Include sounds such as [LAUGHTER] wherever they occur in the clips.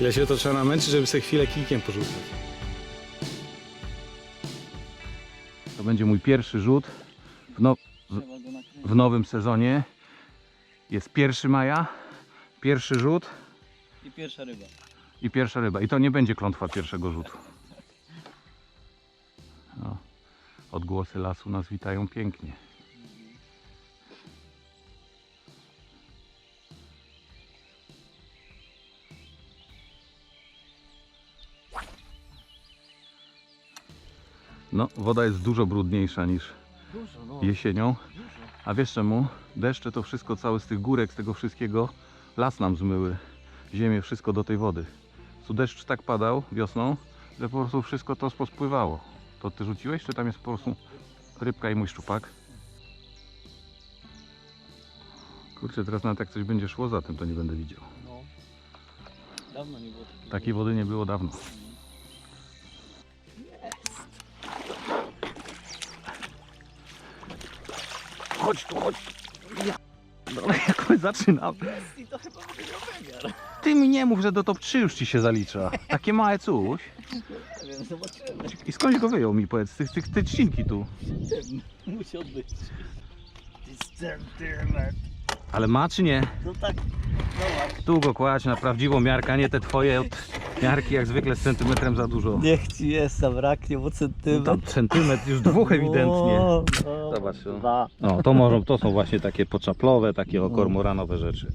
Ile się to trzeba namęczyć, żeby sobie chwilę kijkiem porzucać. To będzie mój pierwszy rzut w, no, w, w nowym sezonie. Jest 1 maja, pierwszy rzut I pierwsza ryba. i pierwsza ryba. I to nie będzie klątwa pierwszego rzutu. No. Odgłosy lasu nas witają pięknie. No, woda jest dużo brudniejsza niż Dużo, no. jesienią. A wiesz czemu? Deszcze to wszystko, całe z tych górek, z tego wszystkiego, las nam zmyły. Ziemię, wszystko do tej wody. Tu deszcz tak padał wiosną, że po prostu wszystko to pospływało. To ty rzuciłeś, czy tam jest po prostu rybka i mój szczupak? Kurczę, teraz nawet jak coś będzie szło za tym, to nie będę widział. no. Dawno nie było takiego. Takiej wody nie było dawno. Chodź tu, chodź. Ja... No, [LAUGHS] jak my zaczynamy. I to chyba miał wymiar. Ty mi nie mów, że do top 3 już ci się zalicza. Takie małe coś. Nie wiem, zobaczymy. I skądś go wyjął mi, powiedz, z tych, tych, tych trzcinki tu. Musi odbyć. Centymetr. Ale ma czy nie? No tak, zobacz. Tu go kładź na prawdziwą miarkę, a nie te twoje od miarki jak zwykle z centymetrem za dużo. Niech ci jest, zabraknie, bo To centymetr. centymetr, już dwóch ewidentnie. O, o, Zobacz, no. Dwa. No, to, może, to są właśnie takie poczaplowe, takie o kormoranowe rzeczy.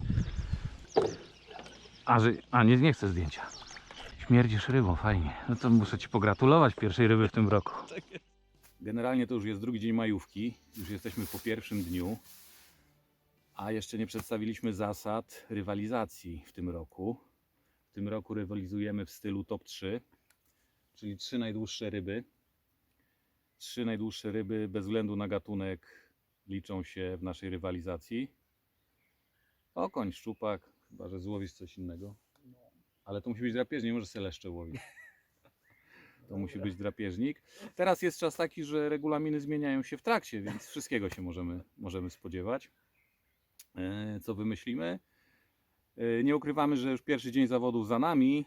A, że, a nie, nie chcę zdjęcia. Śmierdzisz rybą, fajnie. No to muszę Ci pogratulować pierwszej ryby w tym roku. Generalnie to już jest drugi dzień majówki. Już jesteśmy po pierwszym dniu. A jeszcze nie przedstawiliśmy zasad rywalizacji w tym roku. W tym roku rywalizujemy w stylu top 3, czyli trzy najdłuższe ryby. Trzy najdłuższe ryby bez względu na gatunek liczą się w naszej rywalizacji. Okoń, szczupak, chyba że złowisz coś innego. Ale to musi być drapieżnik, nie może se leszcze łowić. To musi być drapieżnik. Teraz jest czas taki, że regulaminy zmieniają się w trakcie, więc wszystkiego się możemy, możemy spodziewać. E, Co wymyślimy? E, Nie ukrywamy, że już pierwszy dzień zawodów za nami,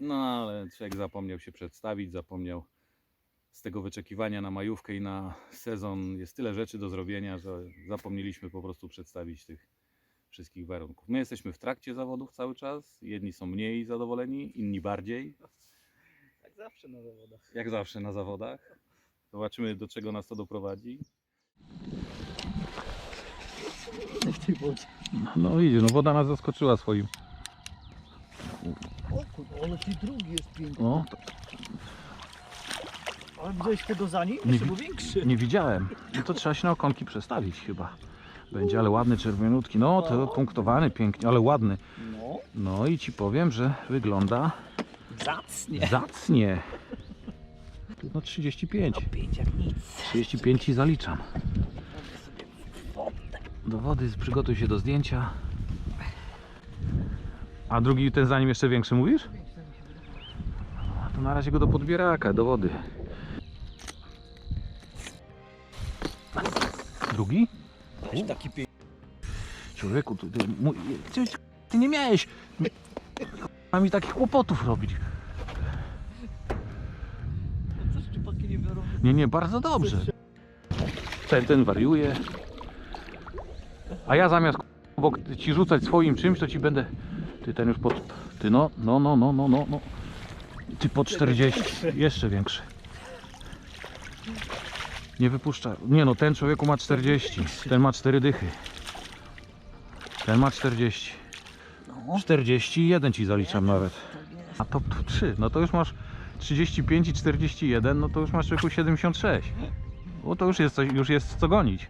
no ale człowiek zapomniał się przedstawić, zapomniał z tego wyczekiwania na majówkę i na sezon jest tyle rzeczy do zrobienia, że zapomnieliśmy po prostu przedstawić tych wszystkich warunków. My jesteśmy w trakcie zawodów cały czas. Jedni są mniej zadowoleni, inni bardziej, Jak zawsze na zawodach. jak zawsze na zawodach. Zobaczymy, do czego nas to doprowadzi. W tej wodzie. No widzisz, no woda nas zaskoczyła swoim. O kurde, ale ci drugi jest piękny. No, Ale widziałeś tego za nim? Jeszcze był większy. nie widziałem. No to trzeba się na okonki przestawić chyba. Będzie, ale ładny, czerwienutki. No, to punktowany pięknie, ale ładny. No, No i ci powiem, że wygląda zacnie. zacnie. No 35. No pięć jak nic. 35 ci zaliczam. Do wody, przygotuj się do zdjęcia. A drugi ten za nim jeszcze większy mówisz? A to na razie go do podbieraka, do wody. Drugi? Taki. Człowieku, ty, ty, mój, ty, ty nie miałeś a [LAUGHS] mi takich kłopotów robić. Nie, nie, bardzo dobrze. Ten, ten wariuje. A ja zamiast obok ci rzucać swoim czymś, to ci będę. Ty ten już pod. Ty no, no, no, no, no, no. no. Ty po 40. Jeszcze większy. Nie wypuszcza. Nie no, ten człowieku ma 40. Ten ma 4 dychy. Ten ma 40. No. 41 ci zaliczam nawet. A top 3, no to już masz 35 i 41, no to już masz człowieku 76. Bo to już jest, coś, już jest co gonić.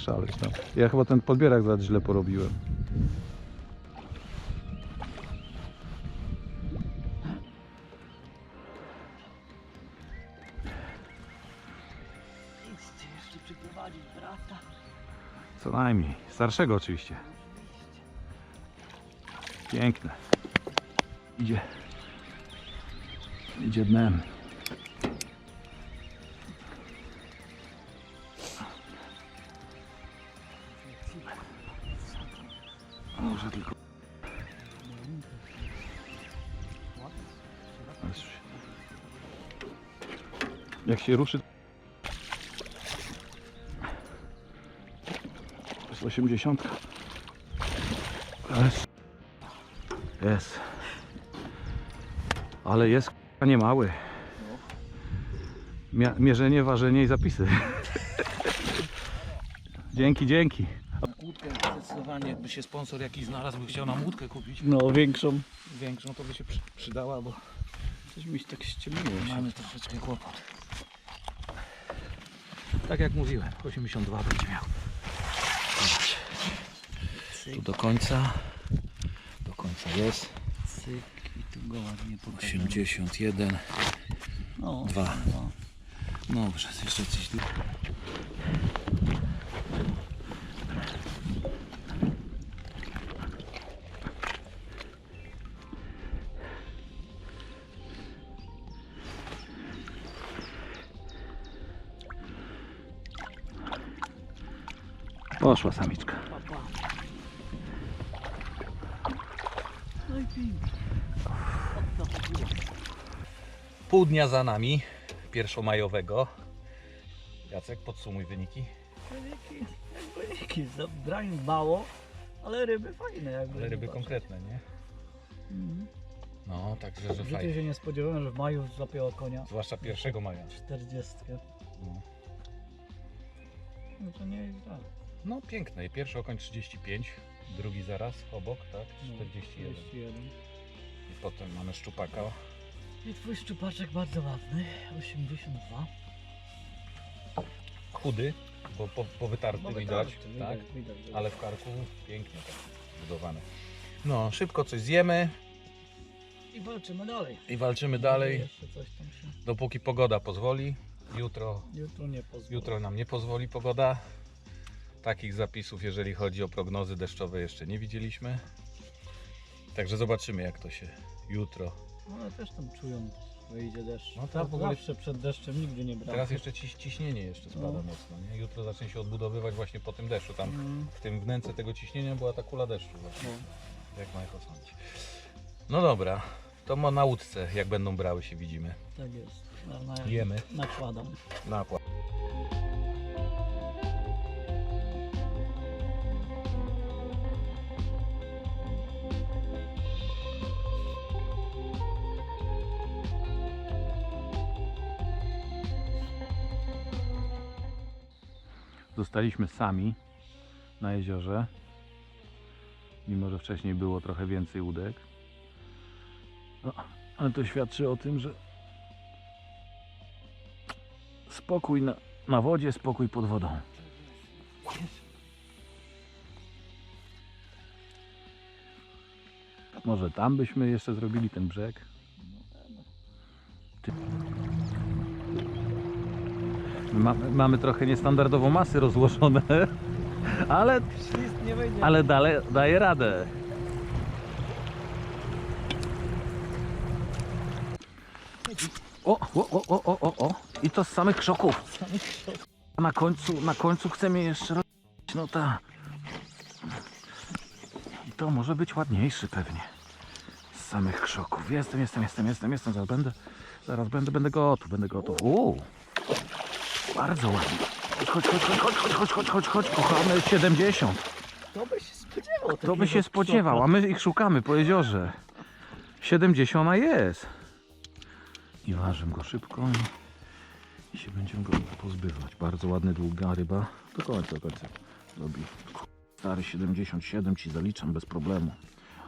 Szaleć tam. Ja chyba ten podbierak za źle porobiłem. Co najmniej. Starszego oczywiście. Piękne. Idzie. Idzie dnem. Jak się ruszy... To jest 80. Jest. Jest. Ale jest nie mały. Mia- mierzenie, ważenie i zapisy. [LAUGHS] dzięki, dzięki. Łódkę zdecydowanie, jakby się sponsor jakiś znalazł, by chciał nam łódkę kupić. No większą. Większą to by się przy, przydała, bo Coś mi się tak ściemniło. mamy troszeczkę kłopot. Tak jak mówiłem, 82 będzie miał. Tu do końca. Do końca jest. Cyk i tu go ładnie pokażę. 81. No, Dwa. no. Jeszcze jeszcze coś tu. To chodziło. Pół dnia za nami, pierwszomajowego. Jacek, podsumuj wyniki. Wyniki, jak wyniki. Zabrań mało, ale ryby fajne jakby. Ale ryby zobaczyć. konkretne, nie? Mhm. No, także, że fajnie. się nie spodziewałem, że w maju złapięło konia. Zwłaszcza 1 maja. 40. No. No to nie jest źle. No piękne. I Pierwszy okoń 35, drugi zaraz obok, tak? No, 41. 41. I potem mamy szczupaka. I twój szczupaczek bardzo ładny, 82. Chudy, bo po, po wytarty No, widać, wytarty, tak? widać, widać, widać. Ale w karku pięknie tak zbudowane. No, szybko coś zjemy I walczymy dalej. i walczymy dalej, Jeszcze coś tam się. dopóki pogoda pozwoli. Jutro, Jutro nie pozwolę. jutro nam nie pozwoli pogoda. Takich zapisów, jeżeli chodzi o prognozy deszczowe, jeszcze nie widzieliśmy. Także zobaczymy, jak to się jutro No, ale też tam czują, że idzie deszcz. No tak, Zawsze przed deszczem nigdy nie brałem. Teraz jeszcze ciś, ciśnienie jeszcze spada No. mocno, nie? Jutro zacznie się odbudowywać właśnie po tym deszczu. Tam Mm, w tym wnęce tego ciśnienia była ta kula deszczu właśnie, no, jak Michael sądzi. No dobra, to ma na łódce, jak będą brały się widzimy. tak jest. Na, na, Jemy. Nakładam. Na Zostaliśmy sami na jeziorze. Mimo, że wcześniej było trochę więcej łódek. No, ale to świadczy o tym, że spokój na, na wodzie, spokój pod wodą. Może tam byśmy jeszcze zrobili ten brzeg. Ty... Mamy, mamy trochę niestandardową masy rozłożone, [LAUGHS] ale, ale dalej daje radę. O, o, o, o, o, o, o. I to z samych krzoków. Na końcu, na końcu chcemy jeszcze robić, no ta. I to może być ładniejszy pewnie. Z samych krzoków. Jestem, jestem, jestem, jestem, jestem. Zaraz będę, zaraz będę, będę gotów, będę gotów. Uuu. Bardzo ładnie. Chodź, chodź, chodź, chodź, chodź, chodź, chodź, chodź, chodź, kochamy 70. To by się spodziewał. To by takiego się spodziewał, a my ich szukamy po jeziorze. 70 jest. I ważymy go szybko i, i się będziemy go pozbywać. Bardzo ładny, długa ryba. Do końca, do końca. Robi. Stary 77 ci zaliczam bez problemu.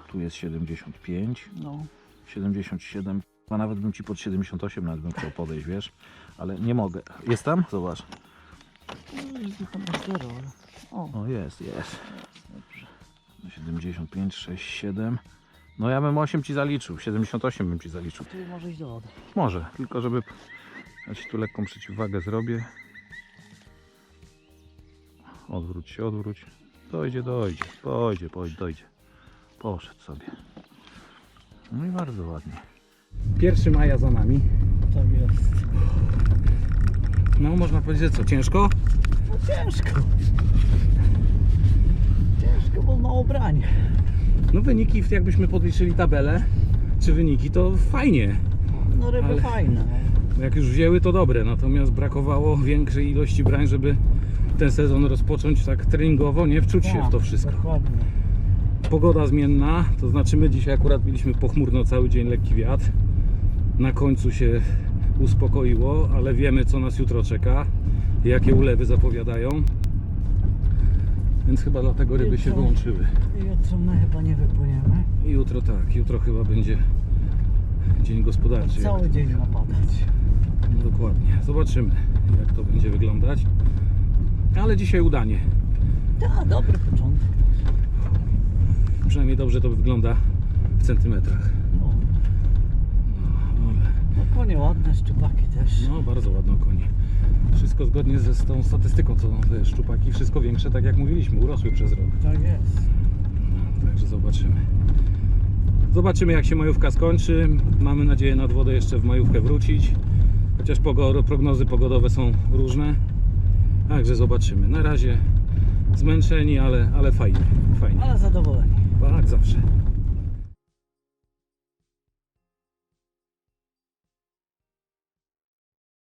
Tu jest 75, No. 77. A nawet bym ci pod 78 nawet bym chciał podejść, wiesz? Ale nie mogę. Jest tam? Zobacz. O, jest, jest. dobrze. 75, 6, 7. No ja bym 8 ci zaliczył, 78 bym ci zaliczył. Tu może iść do wody. Może, tylko żeby. Ja ci tu lekką przeciwwagę zrobię. Odwróć się, odwróć. Dojdzie, dojdzie. Dojdzie, dojdzie, dojdzie. Poszedł sobie. No i bardzo ładnie. 1 maja za nami. Tak jest. No można powiedzieć, że co, ciężko? No ciężko. Ciężko, bo mało branie. No wyniki, jakbyśmy podliczyli tabelę, czy wyniki, to fajnie. No ryby Ale- fajne. Jak już wzięły, to dobre, natomiast brakowało większej ilości brań, żeby ten sezon rozpocząć tak treningowo, nie wczuć się w to Tak, wszystko. Dokładnie. Pogoda zmienna, to znaczy my dzisiaj akurat mieliśmy pochmurno cały dzień, lekki wiatr. Na końcu się uspokoiło, ale wiemy co nas jutro czeka, jakie ulewy zapowiadają. Więc chyba dlatego ryby się Jutro. wyłączyły. Jutro my chyba nie wypłyniemy. I jutro tak, jutro chyba będzie dzień gospodarczy. jak Cały to dzień mówią. napadać. No dokładnie. Zobaczymy, jak to będzie wyglądać. Ale dzisiaj udanie. Tak, dobry początek. Przynajmniej dobrze to wygląda w centymetrach. No, konie ładne, szczupaki też. no bardzo ładno konie. Wszystko zgodnie ze, z tą statystyką, co te szczupaki, wszystko większe, tak jak mówiliśmy, urosły przez rok. Tak jest. No, także zobaczymy. Zobaczymy jak się majówka skończy. Mamy nadzieję nad wodę jeszcze w majówkę wrócić. Chociaż pogo- prognozy pogodowe są różne. Także zobaczymy. Na razie zmęczeni, ale, ale fajnie. Fajnie. Ale zadowoleni. Tak, zawsze.